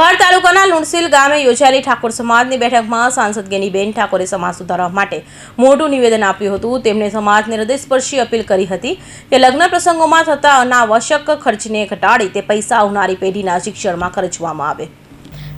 પહાડ તાલુકાના લુણસીલ ગામે યોજાયેલી ઠાકોર સમાજની બેઠકમાં સાંસદ ગેનીબેન ઠાકોરે સમાજ સુધારવા માટે મોટું નિવેદન આપ્યું હતું. તેમણે સમાજને હૃદયસ્પર્શી અપીલ કરી હતી કે લગ્ન પ્રસંગોમાં થતા અનાવશ્યક ખર્ચને ઘટાડી તે પૈસા આવનારી પેઢીના શિક્ષણમાં ખર્ચવામાં આવે.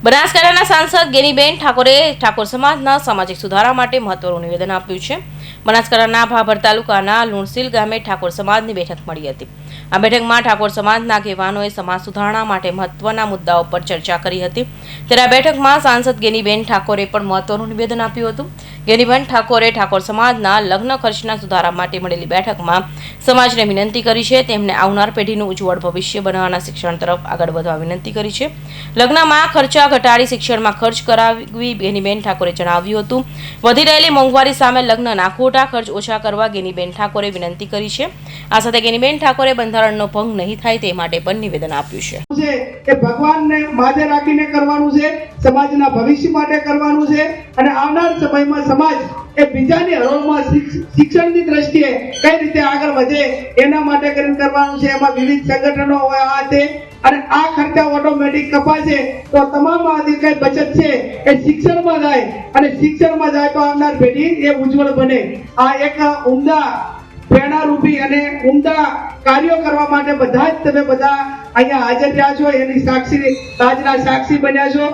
બનાસકાંઠાના સાંસદ ગેનીબેન ઠાકોરે ઠાકોર સમાજના સામાજિક સુધારા માટે મહત્વનું નિવેદન આપ્યું છે. બનાસકાંઠાના ભાભર તાલુકાના લુણસીલ ગામે ઠાકોર સમાજની બેઠક મળી હતી. આ બેઠકમાં ઠાકોર સમાજના આગેવાનોએ સમાજ સુધારણા માટે મહત્વના મુદ્દાઓ પર ચર્ચા કરી હતી. ત્યારે આ બેઠકમાં સાંસદ ગેનીબેન ઠાકોરે પણ મહત્વનું નિવેદન આપ્યું હતું. ગેનીબેન ઠાકોરે ઠાકોર સમાજના લગ્ન ખર્ચના સુધારા માટે મળેલી બેઠકમાં સમાજને વિનંતી કરી છે. તેમને આવનાર પેઢીનું ઉજ્જવળ ભવિષ્ય બનાવવાના શિક્ષણ તરફ આગળ વધવા વિનંતી કરી છે. લગ્નમાં ખર્ચા ઘટાડી શિક્ષણમાં ખર્ચ કરાવવી ગેનીબેન ઠાકોરે જણાવ્યું હતું. વધી રહેલી મોંઘવારી સામે લગ્નના ખોટા ખર્ચ ઓછા કરવા ગેનીબેન ઠાકોરે વિનંતી કરી છે. આ સાથે ગેનીબેન ઠાકોરે બંધારણનો ભંગ નહીં થાય તે માટે પણ નિવેદન આપ્યું છે. કે ભગવાનને માથે રાખીને કરવાનું છે, સમાજના ભવિષ્ય માટે કરવાનું છે અને આવનાર સમયમાં સમાજ એ બીજાની હરોળમાં શિક્ષણની દ્રષ્ટિએ કઈ રીતે આગળ વધે એના માટે કરીને કરવાનું છે. એમાં વિવિધ સંગઠનો હોય આ તે અને આ ખર્ચા ઓટોમેટિક કપાશે. તો તમામ આથી કઈ બચત છે એ શિક્ષણમાં જાય. અને શિક્ષણમાં જાય તો આવનાર પેઢી એ ઉજ્જવળ બને. આ એક ઉમદા, પ્રેરણારૂપી અને ઉમદા કાર્યો કરવા માટે બધા જ તમે બધા અહીંયા હાજર રહ્યા છો. એની સાક્ષી, તાજના સાક્ષી બન્યા છો.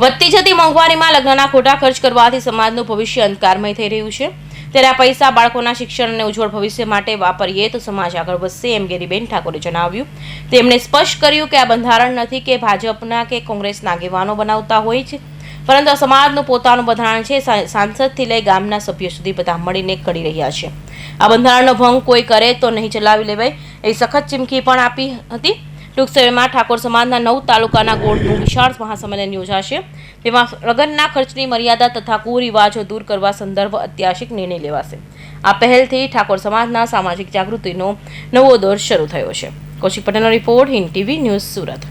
વધતી જતી મોંઘવારીમાં લગ્નના ખોટા ખર્ચ કરવાથી સમાજનું ભવિષ્ય અંધકારમય થઈ રહ્યું છે. ત્યારે આ પૈસા બાળકોના શિક્ષણ અને ઉજ્જવળ ભવિષ્ય માટે વાપરીએ તો સમાજ આગળ વધશે એમ ગેરીબેન ઠાકોરે જણાવ્યું. તેમણે સ્પષ્ટ કર્યું કે આ બંધારણ નથી કે ભાજપના કે કોંગ્રેસના આગેવાનો બનાવતા હોય છે. પરંતુ સમાજનું પોતાનું બંધારણ છે સાંસદથી લઈ ગામના સભ્યો સુધી બધા મળીને કરી રહ્યા છે. આ બંધારણનો ભંગ કોઈ કરે તો નહીં ચલાવી લેવાય એ સખત ચીમકી પણ આપી હતી. ટૂંક સમયમાં ઠાકોર સમાજના નવ તાલુકાના ગોળનું વિશાળ મહાસંમેલન યોજાશે. તેમાં લગ્નના ખર્ચની મર્યાદા તથા કુરિવાજો દૂર કરવા સંદર્ભ ઐતિહાસિક નિર્ણય લેવાશે. આ પહેલથી ઠાકોર સમાજના સામાજિક જાગૃતિનો નવો દોર શરૂ થયો છે. કૌશિક પટેલનો report Hind TV news Surat.